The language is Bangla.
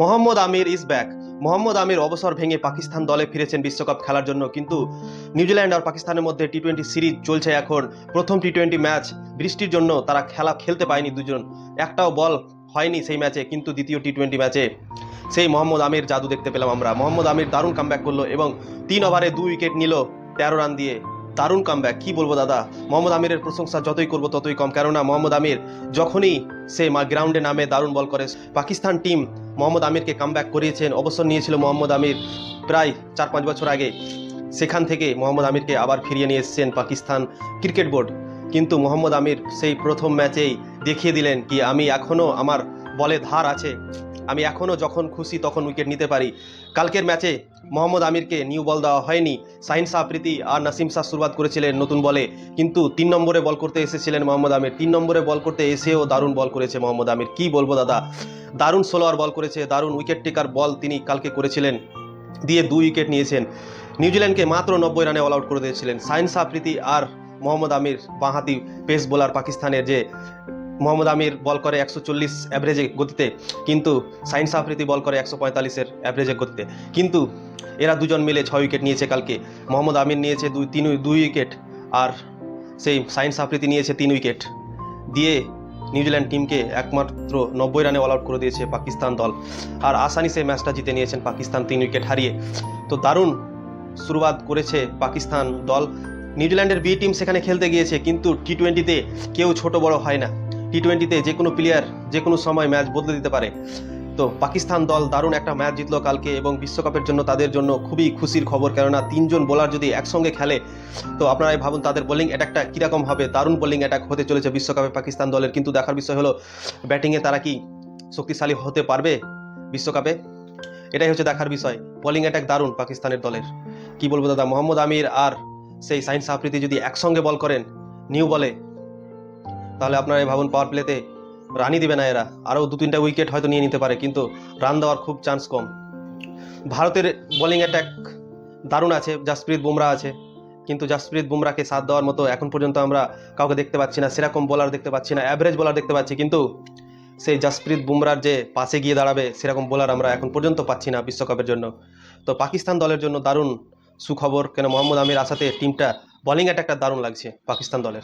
মোহাম্মদ আমির ইজ ব্যাক মোহাম্মদ আমির অবসর ভেঙে পাকিস্তান দলে ফিরেছেন বিশ্বকাপ খেলার জন্য, কিন্তু নিউজিল্যান্ড আর পাকিস্তানের মধ্যে টি টোয়েন্টি সিরিজ চলছে এখন। প্রথম টি টোয়েন্টি ম্যাচ বৃষ্টির জন্য তারা খেলা খেলতে পায়নি দুজন। একটাও বল হয়নি সেই ম্যাচে কিন্তু দ্বিতীয় টি টোয়েন্টি ম্যাচে সেই মোহাম্মদ আমির জাদু দেখতে পেলাম আমরা। মোহাম্মদ আমির দারুণ কামব্যাক করল এবং তিন ওভারে দুই উইকেট নিল তেরো রান দিয়ে। দারুণ কামব্যাক কি বলব দাদা? মোহাম্মদ আমিরের প্রশংসা যতই করব ততই কম। কেননা মোহাম্মদ আমির যখনই সে মা গ্রাউন্ডে নামে দারুণ বল করে, পাকিস্তান টিম মোহাম্মদ আমিরকে কামব্যাক করিয়েছেন, অবসর নিয়েছিল মোহাম্মদ আমির প্রায় চার পাঁচ বছর আগে। সেখান থেকে মোহাম্মদ আমিরকে আবার ফিরিয়ে নিয়ে এসেছেন পাকিস্তান ক্রিকেট বোর্ড কিন্তু মোহাম্মদ আমির সেই প্রথম ম্যাচেই দেখিয়ে দিলেন কি আমি এখনও আমার বলে ধার আছে। আমি এখনও যখন খুশি তখন উইকেট নিতে পারি। কালকের ম্যাচে মোহাম্মদ আমিরকে নিউ বল দেওয়া হয়নি। সাইন সাপ্রীতি আর নাসিম শাহ শুরুয়াত করেছিলেন নতুন বলে। কিন্তু তিন নম্বরে বল করতে এসেছিলেন মোহাম্মদ আমির। তিন নম্বরে বল করতে এসেও দারুণ বল করেছে মোহাম্মদ আমির। কি বলব দাদা? দারুণ সোলোয়ার বল করেছে, দারুণ উইকেট টেকার বল তিনি কালকে করেছিলেন। দিয়ে দুই উইকেট নিয়েছেন। নিউজিল্যান্ডকে মাত্র নব্বই রানে অল আউট করে দিয়েছিলেন। সাইন সাপ্রীতি আর মোহাম্মদ আমির বাঁহাতি পেস বোলার পাকিস্তানের যে মোহাম্মদ আমির বল করে একশো চল্লিশ অ্যাভারেজে গতিতে, কিন্তু সাইন সাফরিতি বল করে একশো পঁয়তাল্লিশের অ্যাভারেজে গতিতে। কিন্তু এরা দুজন মিলে ছয় উইকেট নিয়েছে কালকে। মোহাম্মদ আমির নিয়েছে দুই, তিন, দুই উইকেট আর সেই সাইন সাফরিতি নিয়েছে তিন উইকেট দিয়ে নিউজিল্যান্ড টিমকে একমাত্র নব্বই রানে অল আউট করে দিয়েছে পাকিস্তান দল। আর আসানি সেই ম্যাচটা জিতে নিয়েছেন পাকিস্তান তিন উইকেট হারিয়ে। তো দারুণ শুরুয়াত করেছে পাকিস্তান দল। নিউজিল্যান্ডের বি টিম সেখানে খেলতে গিয়েছে, কিন্তু টি টোয়েন্টিতে কেউ ছোট বড় হয় না। টি টোয়েন্টিতে যে কোনো প্লেয়ার যে কোনো সময় ম্যাচ বদলে দিতে পারে। তো পাকিস্তান দল দারুণ একটা ম্যাচ জিতলো কালকে এবং বিশ্বকাপের জন্য তাদের জন্য খুবই খুশির খবর, কেননা তিনজন বোলার যদি একসঙ্গে খেলে, তো আপনারাই ভাবুন তাদের বোলিং অ্যাটাকটা কীরকম হবে। দারুণ বোলিং অ্যাটাক হতে চলেছে বিশ্বকাপে পাকিস্তান দলের। কিন্তু দেখার বিষয় হলো ব্যাটিংয়ে তারা কি শক্তিশালী হতে পারবে বিশ্বকাপে? এটাই হচ্ছে দেখার বিষয়। বোলিং অ্যাটাক দারুণ পাকিস্তানের দলের। কি বলব দাদা, মোহাম্মদ আমির আর সেই সাইন্স আফ্রিদি যদি একসঙ্গে বল করেন নিউ বলে তাহলে আপনারা এই ভাবুন পাওয়ার প্লেতে রানই দিবে না এরা। আরও দু তিনটা উইকেট হয়তো নিয়ে নিতে পারে, কিন্তু রান দেওয়ার খুব চান্স কম। ভারতের বোলিং অ্যাটাক দারুণ আছে জাসপ্রীত বুমরা আছে। কিন্তু জাসপ্রীত বুমরাকে সাথ দেওয়ার মতো এখন পর্যন্ত আমরা কাউকে দেখতে পাচ্ছি না, সেরকম বোলার দেখতে পাচ্ছি না অ্যাভারেজ বোলার দেখতে পাচ্ছি, কিন্তু সেই জাসপ্রীত বুমরার যে পাশে গিয়ে দাঁড়াবে, সেরকম বোলার আমরা এখন পর্যন্ত পাচ্ছি না বিশ্বকাপের জন্য। তো পাকিস্তান দলের জন্য দারুণ সুখবর, কেন মোহাম্মদ আমির আসাতে টিমটা বোলিং অ্যাটাকটা দারুণ লাগছে পাকিস্তান দলের।